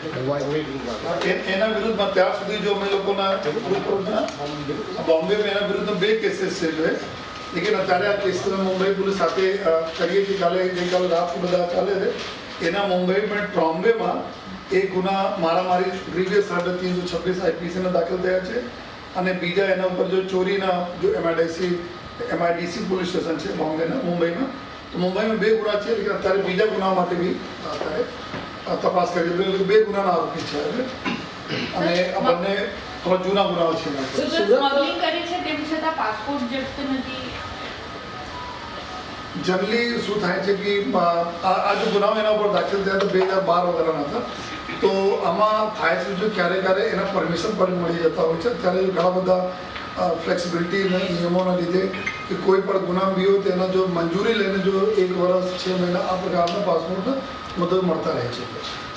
એના વિરુદ્ધમાં ત્યાં સુધી જો અમે લોકોના બોમ્બેમાં એના વિરુદ્ધમાં બે કેસીસ છે લેકિન અત્યારે આ કેસ મુંબઈ પોલીસ સાથે કરીએ છીએ. કાલે ગઈકાલે રાત બધા ચાલે છે. એના મુંબઈ પણ ટ્રોમ્બેમાં એ ગુના મારામારી પ્રિવિયસ હાર્ડર ત્રીસો છવ્વીસ આઈપીસીના દાખલ થયા છે. અને બીજા એના ઉપર જો ચોરીના જો એમઆઈડીસી એમઆઈડીસી પોલીસ સ્ટેશન છે બોમ્બેના મુંબઈમાં તો મુંબઈમાં બે ગુના છે લેકિન અત્યારે બીજા ગુના માટે બી અત્યારે તપાસ કરી. બે ગુનાના આરોપી છે અને બંને થોડા જૂના ગુનાઓ છે જનરલી શું થાય છે કે આ આ જો ગુનાઓ એના ઉપર દાખલ થયા તો બે હજાર બાર વગેરેના હતા. તો આમાં થાય છે જો ક્યારે ક્યારે એના પરમિશન પણ મળી જતા હોય છે. ત્યારે ઘણા બધા ફ્લેક્સિબિલિટી નિયમોના લીધે કે કોઈ પણ ગુના બી હોય તેના જો મંજૂરી લઈને જો એક વર્ષ છ મહિના આ પ્રકારના પાસપોર્ટ મદદ મળતા રહે છે.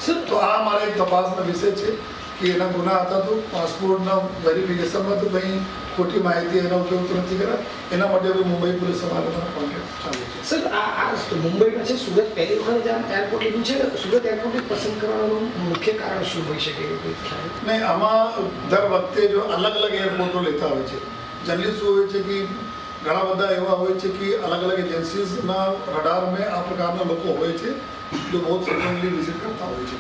સર તો આ મારા એક તપાસના વિષય છે કે એના ગુના હતા તો પાસપોર્ટના વેરિફિકેશનમાં તો કંઈ ખોટી માહિતી એના ઉપયોગ તો નથી કર્યા. એના માટે હવે મુંબઈ પોલીસ અમારા કોન્ટેક્ટ ચાલુ છે. સર આ આ મુંબઈમાં છે? સુરત પહેલી વખત જ્યાં એરપોર્ટ લીધું છે? સુરત એરપોર્ટ પસંદ કરવાનું મુખ્ય કારણ શું હોઈ શકે એવું કંઈ ને આમાં દર વખતે જો અલગ અલગ એરપોર્ટો લેતા હોય છે. જનરલી શું હોય છે કે ઘણા બધા એવા હોય છે કે અલગ અલગ એજન્સીઝના રડારમાં આ પ્રકારના લોકો હોય છે જો બહુ ફ્રિકવન્ટલી વિઝિટ કરતા હોય છે.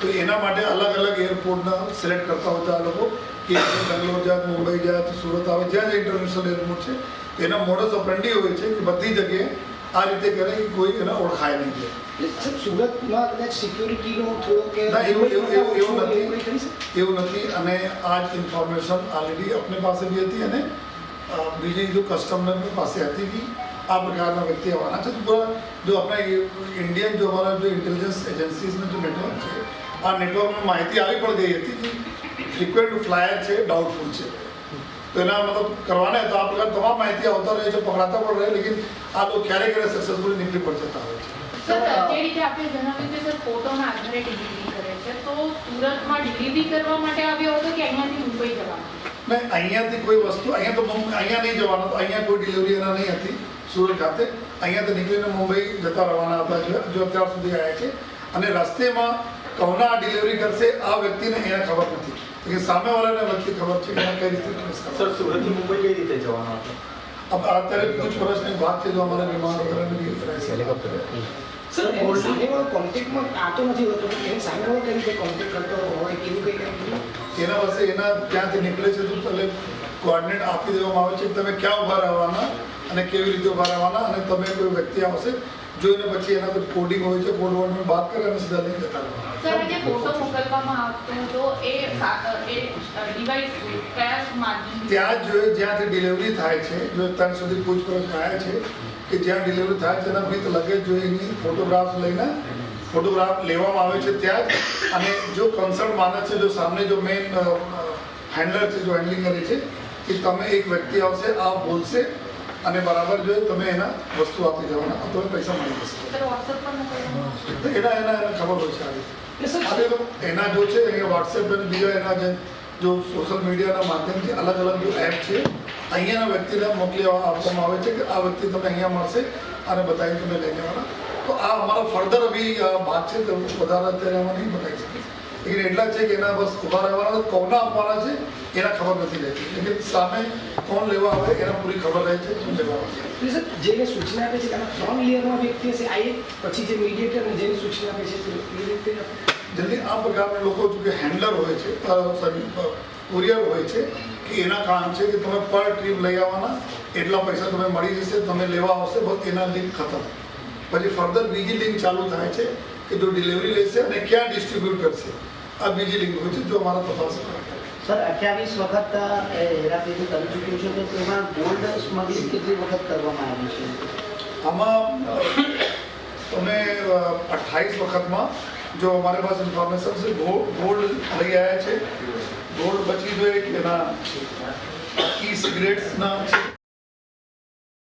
તો એના માટે અલગ અલગ એરપોર્ટના સિલેક્ટ કરતા હોય આ લોકો કે બેંગ્લોર જાત મુંબઈ જાત સુરત આવે જ્યાં જે ઇન્ટરનેશનલ એરપોર્ટ છે એના મોડસ ઓપરેન્ડી હોય છે કે બધી જગ્યાએ આ રીતે કરે કે કોઈ એને ઓળખાય નહીં જાય સુરતમાં કદાચ સિક્યુરિટીનો થોડો કે એવું- એવું- એવું- એવું નથી. એવું નથી. અને આ જ ઇન્ફોર્મેશન ઓલરેડી આપણી પાસે બી હતી અને બીજી જો કસ્ટમર પાસે હતી કે આ પ્રકારના વ્યક્તિ આવવાના છે. તો પૂરા જો આપણા ઇન્ડિયન જો અમારા જો ઇન્ટેલિજન્સ એજન્સીઝનું જો નેટવર્ક છે, આ નેટવર્કમાં માહિતી આવી પણ ગઈ હતી કે ફ્રિક્વન્ટ ફ્લાયર છે ડાઉટફુલ છે. તો એના મતલબ કરવાના તો આ પ્રકાર તમામ માહિતી આવતા રહે છે, પકડાતા પણ રહે, લેકિન આ લોકો ક્યારેક ક્યારે સક્સેસફુલી નીકળી પણ જતા હોય છે. રીતે આપણે જણાવ્યું કે સર ફોટોના આધારે ડિલિવરી કરે છે. તો સુરતમાં ડિલિવરી કરવા માટે આવ્યો હતો કે અહીંયાથી મુંબઈ જવાનું? મેં અહીંયાથી કોઈ વસ્તુ અહીંયા તો અહીંયા નહીં જવાનું. તો અહીંયા કોઈ ડિલિવરી એના નહીં હતી સુરત ખાતે. અહીંયાથી નીકળીને મુંબઈ જતા રવાના હતા જો અત્યાર સુધી આવ્યા છે. અને રસ્તેમાં કોના ડિલિવરી કરશે આ વ્યક્તિને એને ખબર નથી. કે સામેવાળાને વ્યક્તિ ખબર છે કે કઈ રીતે. સર સુરતથી મુંબઈ કઈ રીતે જવાનો હતો? अब અત્યારે વર્ષની વાત છે જો અમારા વિમાન વગેરેની રહેશે સર સામેવાળો કોન્ટેક્ટમાં આતો નથી હોતો. એની સામેવાળો કઈ રીતે કોન્ટેક્ટ કરતો હોય કે એવું કંઈ એના પાસે એના ત્યાંથી નીકળે છે તો પહેલે કોઓર્ડિનેટ આપી દેવામાં આવે છે કે તમે ક્યાં ઊભા રહેવાના અને કેવી રીતે ઊભા રહેવાના અને તમે કોઈ વ્યક્તિ આવશે જોઈને પછી એના પર કોડિંગ હોય છે કોડ વર્ડમાં વાત કરે અને સીધા લઈ જતા રહેવાના. સર જે ફોટો મોકલવામાં આવતો હતો એ એ ડિવાઇસ ત્યાં જ જોઈએ જ્યાંથી ડિલિવરી થાય છે જો ત્યાં સુધી પૂછપરછ આવ્યા છે કે જ્યાં ડિલિવરી થાય છે એના વિથ લગેજ એની ફોટોગ્રાફ લઈને ફોટોગ્રાફ લેવામાં આવે છે ત્યાં જ. અને જો કન્સર્ન માણસ છે જો સામે જો મેઇન હેન્ડલર છે જો હેન્ડલિંગ કરે છે કે તમે એક વ્યક્તિ આવશે આ બોલશે અને બરાબર જો તમે એના વસ્તુ આપી દેવાના તમે પૈસા મળી જશે. એના એના એના ખબર હોય છે. આવી એના જો છે એ વોટ્સએપ અને બીજા એના જે જો સોશિયલ મીડિયાના માધ્યમથી અલગ અલગ જો એપ છે, અહીંયાના વ્યક્તિને મોકલી આપવામાં આવે છે કે આ વ્યક્તિ તમને અહીંયા મળશે અને બતાવી તમે લઈ જવાના. તો આ અમારો ફર્ધર આ ભાગ છે તો વધારે અત્યારે આમાં નહીં બતાવી શકીએ. લેકિન એટલા છે કે એના બસ ઊભા રહેવાના કોના આપવાના છે એના ખબર નથી રહેતી. લેકિન સામે કોણ લેવા આવે એના પૂરી ખબર રહે છે શું લેવા જેને સૂચના આપે છે કે ત્રણ લેયરમાં વ્યક્તિ હશે આ એક પછી જે મીડિયેટર અને જેની સૂચના આપે છે જલ્દી આ પ્રકારના લોકો જો કે હેન્ડલર હોય છે સોરી કુરિયર હોય છે કે એના કામ છે કે તમે પર ટ્રીપ લઈ આવવાના એટલા પૈસા તમે મળી જશે તમે લેવા આવશે બસ એના લીક ખતમ. પછી ફર્ધર બીજી લિંક ચાલુ થાય છે કે જો ડિલિવરી લેશે અને ક્યાં ડિસ્ટ્રીબ્યુટ કરશે? આ બીજી લિંક હોય છે જો અમારા તપાસ સર અઠ્યાવીસ વખત હેરાફેરી કરી ચૂક્યું છે તો તેમાં ગોલ્ડ સ્મગલિંગ કેટલી વખત કરવામાં આવી છે? આમાં તમે અઠ્ઠાવીસ વખતમાં જો અમારી પાસે ઇન્ફોર્મેશન છે ગોલ્ડ લઈ આવ્યા છે. ગોલ્ડ પછી જો એક એના ઈ સિગરેટ્સના છે.